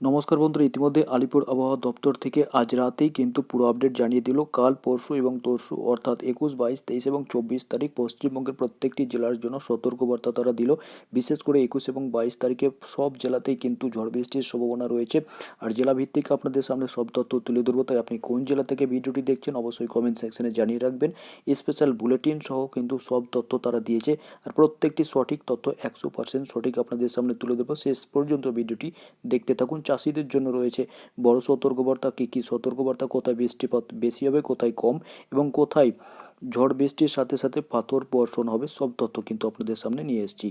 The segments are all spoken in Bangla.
নমস্কার বন্ধুরা, ইতিমধ্যে আলিপুর আবহাওয়া দপ্তর থেকে আজ রাতেই কিন্তু পুরো আপডেট জানিয়ে দিল, কাল, পরশু এবং তরশু, অর্থাৎ একুশ, বাইশ, তেইশ এবং চব্বিশ তারিখ পশ্চিমবঙ্গের প্রত্যেকটি জেলার জন্য সতর্কবার্তা তারা দিল। বিশেষ করে একুশ এবং বাইশ তারিখে সব জেলাতেই কিন্তু ঝড় বৃষ্টির সম্ভাবনা রয়েছে। আর জেলা ভিত্তিক আপনাদের সামনে সব তথ্য তুলে ধরবো, তাই আপনি কোন জেলা থেকে ভিডিওটি দেখছেন অবশ্যই কমেন্ট সেকশনে জানিয়ে রাখবেন। স্পেশাল বুলেটিন সহ কিন্তু সব তথ্য তারা দিয়েছে। আর প্রত্যেকটি সঠিক তথ্য একশো পার্সেন্ট সঠিক আপনাদের সামনে তুলে দেবো শেষ পর্যন্ত ভিডিওটি দেখতে থাকুন। চাষিদের জন্য রয়েছে। বড় সতর্কবার্তা কী কী? সতর্কবার্তা, কোথায় বৃষ্টিপাত বেশি হবে, কোথায় কম? এবং কোথায় ঝড় বৃষ্টির সাথে সাথে পাথর বর্ষণ হবে? সব তথ্য কিন্তু আপনাদের সামনে নিয়ে এসেছি।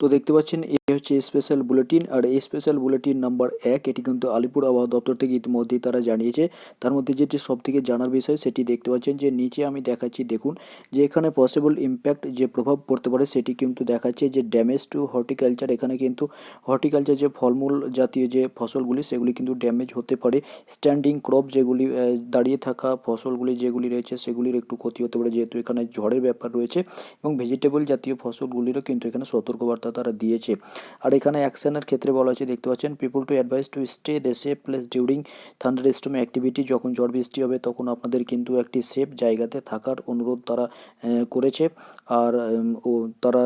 তো দেখতে পাচ্ছেন এই হচ্ছে স্পেশাল বুলেটিন আর এই স্পেশাল বুলেটিন নাম্বার এক, এটি কিন্তু আলিপুর আবহাওয়া দপ্তর থেকে ইতিমধ্যেই তারা জানিয়েছে। তার মধ্যে যেটি সব থেকে জানার বিষয়, সেটি দেখতে পাচ্ছেন যে, নিচে আমি দেখাচ্ছি, দেখুন, যে এখানে পসিবল ইম্প্যাক্ট যে প্রভাব পড়তে পারে, সেটি কিন্তু দেখাচ্ছে যে ড্যামেজ টু হর্টিকালচার এখানে কিন্তু হর্টিকালচার যে ফলমূল জাতীয় যে ফসলগুলি, সেগুলি কিন্তু ড্যামেজ হতে পারে। স্ট্যান্ডিং ক্রপ যেগুলি দাঁড়িয়ে থাকা ফসলগুলি যেগুলি রয়েছে, সেগুলির একটু ক্ষতি হতে পারে, যেহেতু এখানে ঝড়ের ব্যাপার রয়েছে এবং ভেজিটেবল জাতীয় ফসলগুলিরও কিন্তু এখানে সতর্কবার্তা তারা দিয়েছে। আর এখানে অ্যাকশনের ক্ষেত্রে বলা হয়েছে, দেখতে পাচ্ছেন people to advise to stay the safe place during thunder storm activity যখন ঝড় বৃষ্টি হবে, তখন আপনাদের কিন্তু একটি সেফ জায়গাতে থাকার অনুরোধ তারা করেছে। আর ও, তারা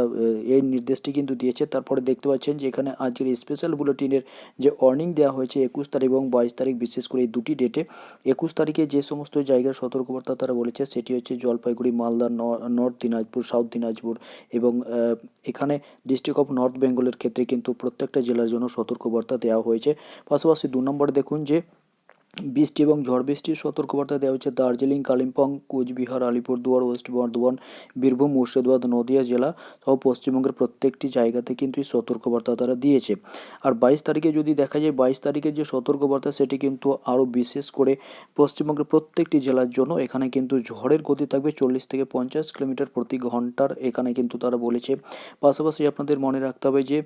এই নির্দেশটি কিন্তু দিয়েছে। তারপরে দেখতে পাচ্ছেন যে, এখানে আজকের স্পেশাল বুলেটিনের যে ওয়ার্নিং দেওয়া হয়েছে, একুশ তারিখ এবং বাইশ তারিখ বিশেষ করে এই দুটি ডেটে একুশ তারিখে যে সমস্ত জায়গার সতর্কবার্তা তারা বলেছে, সেটি হচ্ছে জলপাইগুড়ি, মালদা নর্থ দিনাজপুর সাউথ দিনাজপুর এবং এখানে ডিস্ট্রিক্ট অফ নর্থ বেঙ্গলের ক্ষেত্রে কিন্তু প্রত্যেকটা জেলার জন্য সতর্কবার্তা দেওয়া হয়েছে। পাশাপাশি দু নম্বর দেখুন যে বৃষ্টি এবং ঝড় বৃষ্টির সতর্কবার্তা দেওয়া হচ্ছে দার্জিলিং, কালিম্পং, কোচবিহার, আলিপুরদুয়ার, ওয়েস্ট বর্ধমান, বীরভূম, মুর্শিদাবাদ, নদিয়া জেলা সহ পশ্চিমবঙ্গের প্রত্যেকটি জায়গাতে কিন্তু এই সতর্কবার্তা তারা দিয়েছে। আর বাইশ তারিখে যদি দেখা যায়, বাইশ তারিখের যে সতর্কবার্তা সেটি কিন্তু আরও বিশেষ করে পশ্চিমবঙ্গের প্রত্যেকটি জেলার জন্য এখানে কিন্তু ঝড়ের গতি থাকবে চল্লিশ থেকে পঞ্চাশ কিলোমিটার প্রতি ঘণ্টার, এখানে কিন্তু তারা বলেছে। পাশাপাশি আপনাদের মনে রাখতে হবে যে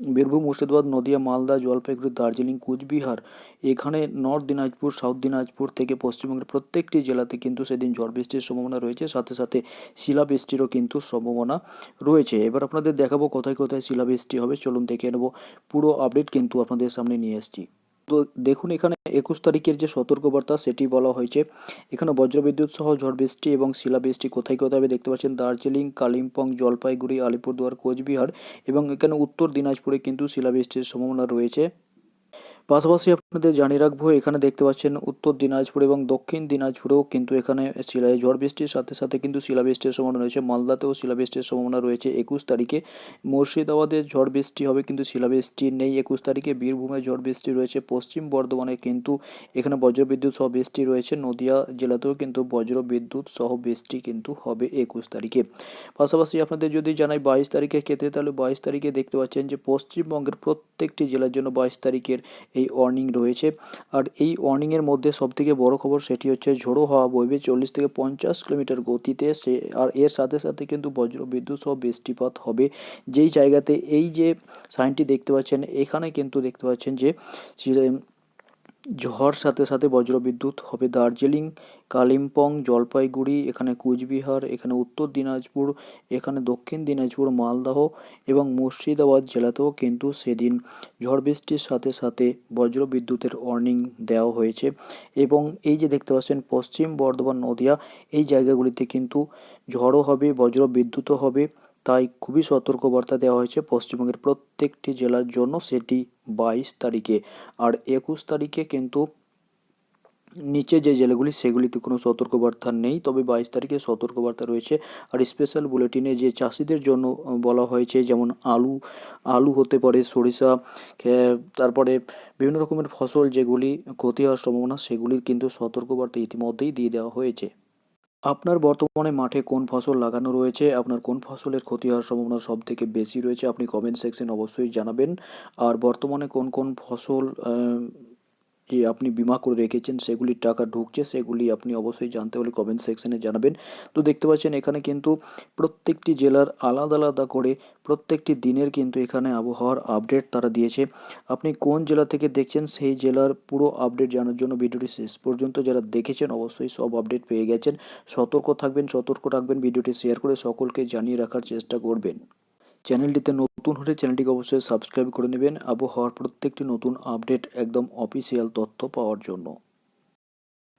বীরভূম, মুর্শিদাবাদ, নদিয়া, মালদা, জলপাইগুড়ি, দার্জিলিং, কুচবিহার, এখানে নর্থ দিনাজপুর, সাউথ দিনাজপুর থেকে পশ্চিমবঙ্গের প্রত্যেকটি জেলাতে কিন্তু সেদিন ঝড় বৃষ্টির সম্ভাবনা রয়েছে। সাথে সাথে শিলাবৃষ্টিরও কিন্তু সম্ভাবনা রয়েছে। এবার আপনাদের দেখাবো কোথায় কোথায় শিলাবৃষ্টি হবে। চলুন দেখে নেব। পুরো আপডেট কিন্তু আপনাদের সামনে নিয়ে এসেছি। তো দেখুন এখানে একুশ তারিখের যে সতর্কবার্তা, সেটি বলা হয়েছে। এখানে বজ্রবিদ্যুৎ সহ ঝড় বৃষ্টি এবং শিলাবৃষ্টি কোথায় কোথায় হবে দেখতে পাচ্ছেন? দার্জিলিং, কালিম্পং, জলপাইগুড়ি, আলিপুরদুয়ার, কোচবিহার এবং এখানে উত্তর দিনাজপুরে কিন্তু শিলাবৃষ্টির সম্ভাবনা রয়েছে। পাশাপাশি আপনাদের জানিয়ে রাখব, এখানে দেখতে পাচ্ছেন উত্তর দিনাজপুর এবং দক্ষিণ দিনাজপুরেও কিন্তু এখানে শিলায় ঝড় বৃষ্টির সাথে সাথে কিন্তু শিলাবৃষ্টির সম্ভাবনা রয়েছে। মালদাতেও শিলাবৃষ্টির সম্ভাবনা রয়েছে একুশ তারিখে। মুর্শিদাবাদে ঝড় বৃষ্টি হবে কিন্তু শিলাবৃষ্টি নেই একুশ তারিখে। বীরভূমে ঝড় বৃষ্টি রয়েছে। পশ্চিম বর্ধমানে কিন্তু এখানে বজ্রবিদ্যুৎ সহ বৃষ্টি রয়েছে। নদিয়া জেলাতেও কিন্তু বজ্র বিদ্যুৎ সহ বৃষ্টি কিন্তু হবে একুশ তারিখে। পাশাপাশি আপনাদের যদি জানাই বাইশ তারিখের ক্ষেত্রে, তাহলে বাইশ তারিখে দেখতে পাচ্ছেন যে পশ্চিমবঙ্গের প্রত্যেকটি জেলার জন্য বাইশ তারিখের এই ওয়ার্নিং রয়েছে। আর এই ওয়ার্নিংয়ের মধ্যে সবথেকে বড় খবর সেটি হচ্ছে ঝোড়ো হওয়া বইবে চল্লিশ থেকে পঞ্চাশ কিলোমিটার গতিতে সে, আর এর সাথে সাথে কিন্তু বজ্র বিদ্যুৎ সহ বৃষ্টিপাত হবে। যেই জায়গাতে এই যে সাইনটি দেখতে পাচ্ছেন, এখানে কিন্তু দেখতে পাচ্ছেন যে ঝড় সাথে সাথে বজ্রবিদ্যুৎ হবে দার্জিলিং, কালিম্পং, জলপাইগুড়ি, এখানে কুচবিহার, এখানে উত্তর দিনাজপুর, এখানে দক্ষিণ দিনাজপুর, মালদহ এবং মুর্শিদাবাদ জেলাতেও কিন্তু সেদিন ঝড় বৃষ্টির সাথে সাথে বজ্রবিদ্যুতের ওয়ার্নিং দেওয়া হয়েছে এবং এই যে দেখতে পাচ্ছেন পশ্চিম বর্ধমান নদিয়া, এই জায়গাগুলিতে কিন্তু ঝড়ও হবে বজ্র বিদ্যুৎও হবে। তাই খুবই সতর্কবার্তা দেওয়া হয়েছে পশ্চিমবঙ্গের প্রত্যেকটি জেলার জন্য সেটি বাইশ তারিখে। আর একুশ তারিখে কিন্তু নিচে যে জেলাগুলি, সেগুলিতে কোনো সতর্কবার্তা নেই। তবে বাইশ তারিখে সতর্কবার্তা রয়েছে। আর স্পেশাল বুলেটিনে যে চাষিদের জন্য বলা হয়েছে, যেমন আলু আলু হতে পারে, সরিষা তারপরে বিভিন্ন রকমের ফসল যেগুলি ক্ষতি হওয়ার সম্ভাবনা, সেগুলির কিন্তু সতর্কবার্তা ইতিমধ্যেই দিয়ে দেওয়া হয়েছে। আপনার বর্তমানে মাঠে কোন ফসল লাগানো রয়েছে? আপনার কোন ফসলের ক্ষতি হওয়ার সম্ভাবনা সব থেকে বেশি রয়েছে? আপনি কমেন্ট সেকশন অবশ্যই জানাবেন। আর বর্তমানে কোন কোন ফসল যে আপনি বিমা করে রেখেছেন সেগুলির টাকা ঢুকছে, সেগুলি আপনি অবশ্যই জানতে হলে কমেন্ট সেকশনে জানাবেন। তো দেখতে পাচ্ছেন এখানে কিন্তু প্রত্যেকটি জেলার আলাদা আলাদা করে প্রত্যেকটি দিনের কিন্তু এখানে আবহাওয়ার আপডেট তারা দিয়েছে। আপনি কোন জেলা থেকে দেখছেন, সেই জেলার পুরো আপডেট জানার জন্য ভিডিওটি শেষ পর্যন্ত যারা দেখেছেন, অবশ্যই সব আপডেট পেয়ে গেছেন। সতর্ক থাকবেন, সতর্ক রাখবেন, ভিডিওটি শেয়ার করে সকলকে জানিয়ে রাখার চেষ্টা করবেন। চ্যানেলটিতে নতুন হলে চ্যানেলটিকে অবশ্যই সাবস্ক্রাইব করে নেবেন। আবহাওয়ার প্রত্যেকটি নতুন আপডেট একদম অফিসিয়াল তথ্য পাওয়ার জন্য।